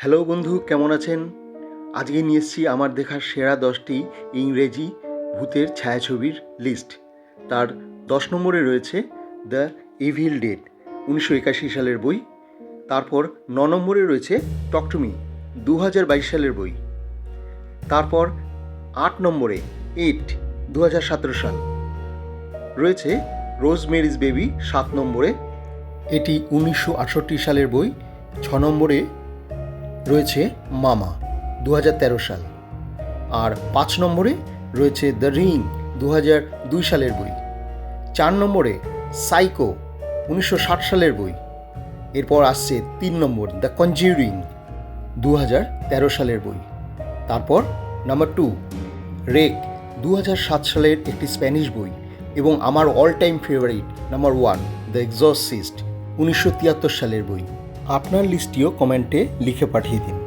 Hello বন্ধু, কেমন আছেন? আজকে নিয়ে এসেছি আমার দেখা সেরা দশটি ইংরেজি ভূতের ছায়াছবির লিস্ট তার দশ নম্বরে রয়েছে দ্য ইভিল ডেড উনিশশো একাশি সালের বই। তারপর ন নম্বরে রয়েছে টকটুমি দু হাজার বাইশ সালের বই। তারপর আট নম্বরে এইট দু হাজার সতেরো সাল। রয়েছে রোজ মেরিজ বেবি সাত নম্বরে। এটি উনিশশো আটষট্টি সালের বই। ছ নম্বরে রয়েছে মামা দু হাজার তেরো সাল। আর পাঁচ নম্বরে রয়েছে দ্য রিং দু দুই সালের বই। চার নম্বরে সাইকো, উনিশশো ষাট সালের বই। এরপর আসছে তিন নম্বর দ্য কনজিউরিং দু সালের বই। তারপর নাম্বার টু, রেক দু সালের একটি স্প্যানিশ বই এবং আমার all time favourite number one, the exorcist উনিশশো তিয়াত্তর সালের বই। আপনার লিস্টটিও কমেন্টে লিখে পাঠিয়ে দিন।